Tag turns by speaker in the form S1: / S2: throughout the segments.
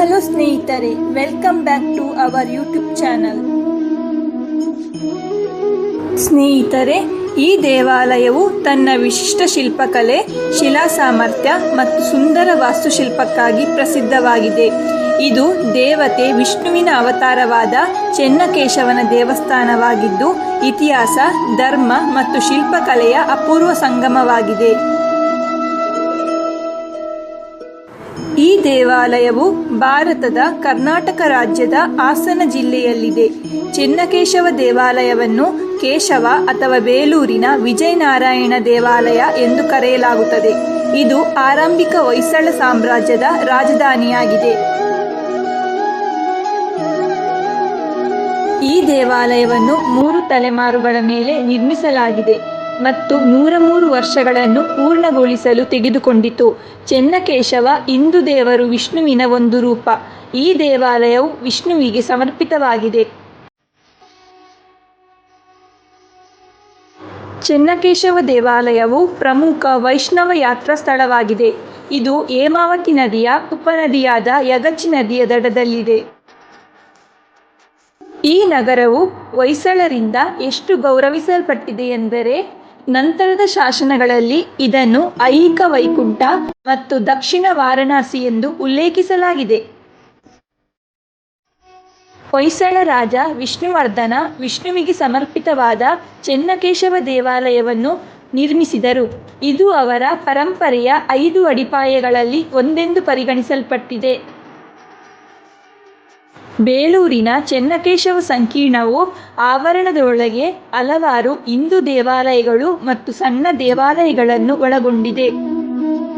S1: Hello ಸ್ನೇಹಿತರೆ welcome back to our YouTube channel ಸ್ನೇಹಿತರೆ, ಈ ದೇವಾಲಯವು ತನ್ನ ವಿಶಿಷ್ಟ ಶಿಲ್ಪಕಲೆ, ಶಿಲಾ ಸಾಮರ್ಥ್ಯ ಮತ್ತು ಸುಂದರ ವಾಸ್ತುಶಿಲ್ಪಕ್ಕಾಗಿ ಪ್ರಸಿದ್ಧವಾಗಿದೆ. ಇದು ದೇವತೆ ವಿಷ್ಣುವಿನ ಅವತಾರವಾದ ಚೆನ್ನಕೇಶವನ ದೇವಸ್ಥಾನವಾಗಿದ್ದು, ಇತಿಹಾಸ, ಧರ್ಮ ಮತ್ತು ಶಿಲ್ಪಕಲೆಯ ಅಪೂರ್ವ ಸಂಗಮವಾಗಿದೆ. ಈ ದೇವಾಲಯವು ಭಾರತದ ಕರ್ನಾಟಕ ರಾಜ್ಯದ ಹಾಸನ ಜಿಲ್ಲೆಯಲ್ಲಿದೆ. ಚೆನ್ನಕೇಶವ ದೇವಾಲಯವನ್ನು ಕೇಶವ ಅಥವಾ ಬೇಲೂರಿನ ವಿಜಯನಾರಾಯಣ ದೇವಾಲಯ ಎಂದು ಕರೆಯಲಾಗುತ್ತದೆ. ಇದು ಆರಂಭಿಕ ಹೊಯ್ಸಳ ಸಾಮ್ರಾಜ್ಯದ ರಾಜಧಾನಿಯಾಗಿದೆ. ಈ ದೇವಾಲಯವನ್ನು ಮೂರು ತಲೆಮಾರುಗಳ ಮೇಲೆ ನಿರ್ಮಿಸಲಾಗಿದೆ. ಮತ್ತು ನೂರ ಮೂರು ವರ್ಷಗಳನ್ನು ಪೂರ್ಣಗೊಳಿಸಲು ತೆಗೆದುಕೊಂಡಿತು. ಚೆನ್ನಕೇಶವ ಹಿಂದೂ ದೇವರು ವಿಷ್ಣುವಿನ ಒಂದು ರೂಪ. ಈ ದೇವಾಲಯವು ವಿಷ್ಣುವಿಗೆ ಸಮರ್ಪಿತವಾಗಿದೆ. ಚೆನ್ನಕೇಶವ ದೇವಾಲಯವು ಪ್ರಮುಖ ವೈಷ್ಣವ ಯಾತ್ರಾ ಸ್ಥಳವಾಗಿದೆ. ಇದು ಹೇಮಾವತಿ ನದಿಯ ಉಪನದಿಯಾದ ಯಗಚಿ ನದಿಯ ದಡದಲ್ಲಿದೆ. ಈ ನಗರವು ಹೊಯ್ಸಳರಿಂದ ಎಷ್ಟು ಗೌರವಿಸಲ್ಪಟ್ಟಿದೆ ಎಂದರೆ ನಂತರದ ಶಾಸನಗಳಲ್ಲಿ ಇದನ್ನು ಐಹಿಕ ವೈಕುಂಠ ಮತ್ತು ದಕ್ಷಿಣ ವಾರಣಾಸಿ ಎಂದು ಉಲ್ಲೇಖಿಸಲಾಗಿದೆ. ಹೊಯ್ಸಳ ರಾಜ ವಿಷ್ಣುವರ್ಧನ ವಿಷ್ಣುವಿಗೆ ಸಮರ್ಪಿತವಾದ ಚೆನ್ನಕೇಶವ ದೇವಾಲಯವನ್ನು ನಿರ್ಮಿಸಿದರು. ಇದು ಅವರ ಪರಂಪರೆಯ ಐದು ಅಡಿಪಾಯಗಳಲ್ಲಿ ಒಂದೆಂದು ಪರಿಗಣಿಸಲ್ಪಟ್ಟಿದೆ. ಬೇಲೂರಿನ ಚೆನ್ನಕೇಶವ ಸಂಕೀರ್ಣವು ಆವರಣದೊಳಗೆ ಹಲವಾರು ಹಿಂದೂ ದೇವಾಲಯಗಳು ಮತ್ತು ಸಣ್ಣ ದೇವಾಲಯಗಳನ್ನು ಒಳಗೊಂಡಿದೆ.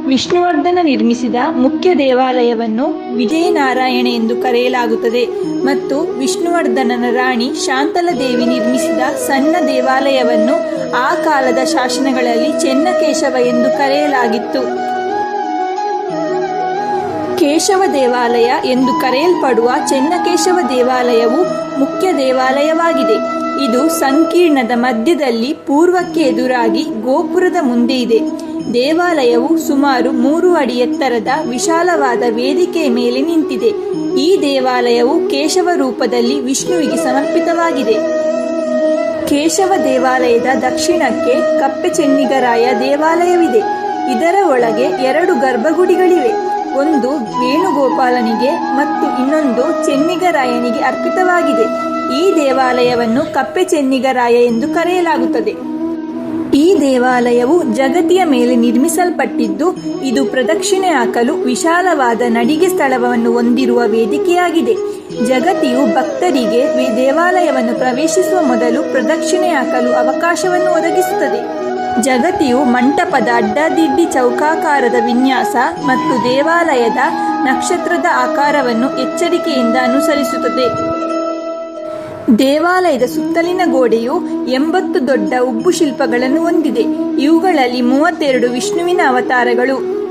S1: ವಿಷ್ಣುವರ್ಧನ ನಿರ್ಮಿಸಿದ ಮುಖ್ಯ ದೇವಾಲಯವನ್ನು ವಿಜಯನಾರಾಯಣ ಎಂದು ಕರೆಯಲಾಗುತ್ತದೆ ಮತ್ತು ವಿಷ್ಣುವರ್ಧನನ ರಾಣಿ ಶಾಂತಲದೇವಿ ನಿರ್ಮಿಸಿದ ಸಣ್ಣ ದೇವಾಲಯವನ್ನು ಆ ಕಾಲದ ಶಾಸನಗಳಲ್ಲಿ ಚೆನ್ನಕೇಶವ ಎಂದು ಕರೆಯಲಾಗಿತ್ತು. ಕೇಶವ ದೇವಾಲಯ ಎಂದು ಕರೆಯಲ್ಪಡುವ ಚೆನ್ನಕೇಶವ ದೇವಾಲಯವು ಮುಖ್ಯ ದೇವಾಲಯವಾಗಿದೆ. ಇದು ಸಂಕೀರ್ಣದ ಮಧ್ಯದಲ್ಲಿ ಪೂರ್ವಕ್ಕೆ ಎದುರಾಗಿ ಗೋಪುರದ ಮುಂದೆ ಇದೆ. ದೇವಾಲಯವು ಸುಮಾರು ಮೂರು ಅಡಿ ಎತ್ತರದ ವಿಶಾಲವಾದ ವೇದಿಕೆಯ ಮೇಲೆ ನಿಂತಿದೆ. ಈ ದೇವಾಲಯವು ಕೇಶವ ರೂಪದಲ್ಲಿ ವಿಷ್ಣುವಿಗೆ ಸಮರ್ಪಿತವಾಗಿದೆ. ಕೇಶವ ದೇವಾಲಯದ ದಕ್ಷಿಣಕ್ಕೆ ಕಪ್ಪೆ ಚೆನ್ನಿಗರಾಯ ದೇವಾಲಯವಿದೆ. ಇದರ ಒಳಗೆ ಎರಡು ಗರ್ಭಗುಡಿಗಳಿವೆ. ಒಂದು ವೇಣುಗೋಪಾಲನಿಗೆ ಮತ್ತು ಇನ್ನೊಂದು ಚೆನ್ನಿಗರಾಯನಿಗೆ ಅರ್ಪಿತವಾಗಿದೆ. ಈ ದೇವಾಲಯವನ್ನು ಕಪ್ಪೆ ಚೆನ್ನಿಗರಾಯ ಎಂದು ಕರೆಯಲಾಗುತ್ತದೆ. ಈ ದೇವಾಲಯವು ಜಗತಿಯ ಮೇಲೆ ನಿರ್ಮಿಸಲ್ಪಟ್ಟಿದ್ದು, ಇದು ಪ್ರದಕ್ಷಿಣೆ ಹಾಕಲು ವಿಶಾಲವಾದ ನಡಿಗೆ ಸ್ಥಳವನ್ನು ಹೊಂದಿರುವ ವೇದಿಕೆಯಾಗಿದೆ. ಜಗತಿಯು ಭಕ್ತರಿಗೆ ದೇವಾಲಯವನ್ನು ಪ್ರವೇಶಿಸುವ ಮೊದಲು ಪ್ರದಕ್ಷಿಣೆ ಹಾಕಲು ಅವಕಾಶವನ್ನು ಒದಗಿಸುತ್ತದೆ. ಜಗತಿಯು ಮಂಟಪದ ಅಡ್ಡದಿಡ್ಡಿ ಚೌಕಾಕಾರದ ವಿನ್ಯಾಸ ಮತ್ತು ದೇವಾಲಯದ ನಕ್ಷತ್ರದ ಆಕಾರವನ್ನು ಎಚ್ಚರಿಕೆಯಿಂದ ಅನುಸರಿಸುತ್ತದೆ. ದೇವಾಲಯದ ಸುತ್ತಲಿನ ಗೋಡೆಯು ಎಂಬತ್ತು ದೊಡ್ಡ ಉಬ್ಬು ಶಿಲ್ಪಗಳನ್ನು ಹೊಂದಿದೆ. ಇವುಗಳಲ್ಲಿ ಮೂವತ್ತೆರಡು ವಿಷ್ಣುವಿನ ಅವತಾರಗಳು.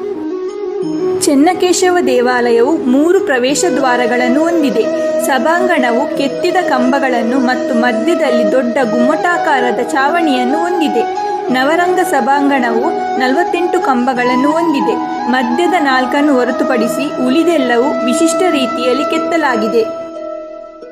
S1: ಚೆನ್ನಕೇಶವ ದೇವಾಲಯವು ಮೂರು ಪ್ರವೇಶ ದ್ವಾರಗಳನ್ನು ಹೊಂದಿದೆ. ಸಭಾಂಗಣವು ಕೆತ್ತಿದ ಕಂಬಗಳನ್ನು ಮತ್ತು ಮಧ್ಯದಲ್ಲಿ ದೊಡ್ಡ ಗುಮ್ಮಟಾಕಾರದ ಚಾವಣಿಯನ್ನು ಹೊಂದಿದೆ. ನವರಂಗ ಸಭಾಂಗಣವು ನಲವತ್ತೆಂಟು ಕಂಬಗಳನ್ನು ಹೊಂದಿದೆ. ಮಧ್ಯದ ನಾಲ್ಕನ್ನು ಹೊರತುಪಡಿಸಿ ಉಳಿದೆಲ್ಲವೂ ವಿಶಿಷ್ಟ ರೀತಿಯಲ್ಲಿ ಕೆತ್ತಲಾಗಿದೆ.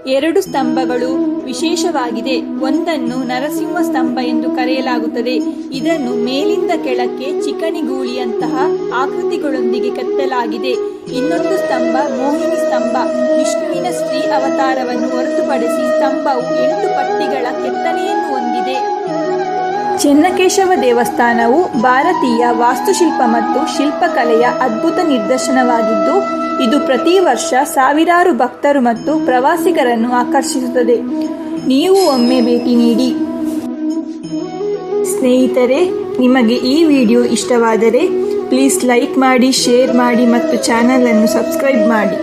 S1: ಎರಡು ಸ್ತಂಭಗಳು ವಿಶೇಷವಾಗಿದೆ. ಒಂದನ್ನು ನರಸಿಂಹ ಸ್ತಂಭ ಎಂದು ಕರೆಯಲಾಗುತ್ತದೆ. ಇದನ್ನು ಮೇಲಿಂದ ಕೆಳಕ್ಕೆ ಚಿಕಣಿಗೂಳಿಯಂತಹ ಆಕೃತಿಗಳೊಂದಿಗೆ ಕೆತ್ತಲಾಗಿದೆ. ಇನ್ನೊಂದು ಸ್ತಂಭ ಮೋಹಿನಿ ಸ್ತಂಭ. ವಿಷ್ಣುವಿನ ಸ್ತ್ರೀ ಅವತಾರವನ್ನು ಹೊರತುಪಡಿಸಿ ಸ್ತಂಭವು ಎಂಟು ಪಟ್ಟಿಗಳ ಕೆತ್ತನೆಯನ್ನು ಹೊಂದಿದೆ. ಚೆನ್ನಕೇಶವ ದೇವಸ್ಥಾನವು ಭಾರತೀಯ ವಾಸ್ತುಶಿಲ್ಪ ಮತ್ತು ಶಿಲ್ಪಕಲೆಯ ಅದ್ಭುತ ನಿದರ್ಶನವಾಗಿದ್ದು, ಇದು ಪ್ರತಿ ವರ್ಷ ಸಾವಿರಾರು ಭಕ್ತರು ಮತ್ತು ಪ್ರವಾಸಿಗರನ್ನು ಆಕರ್ಷಿಸುತ್ತದೆ. ನೀವು ಒಮ್ಮೆ ಭೇಟಿ ನೀಡಿ. ಸ್ನೇಹಿತರೆ, ನಿಮಗೆ ಈ ವಿಡಿಯೋ ಇಷ್ಟವಾದರೆ, ಪ್ಲೀಸ್ ಲೈಕ್ ಮಾಡಿ, ಶೇರ್ ಮಾಡಿ ಮತ್ತು ಚಾನಲನ್ನು ಸಬ್ಸ್ಕ್ರೈಬ್ ಮಾಡಿ.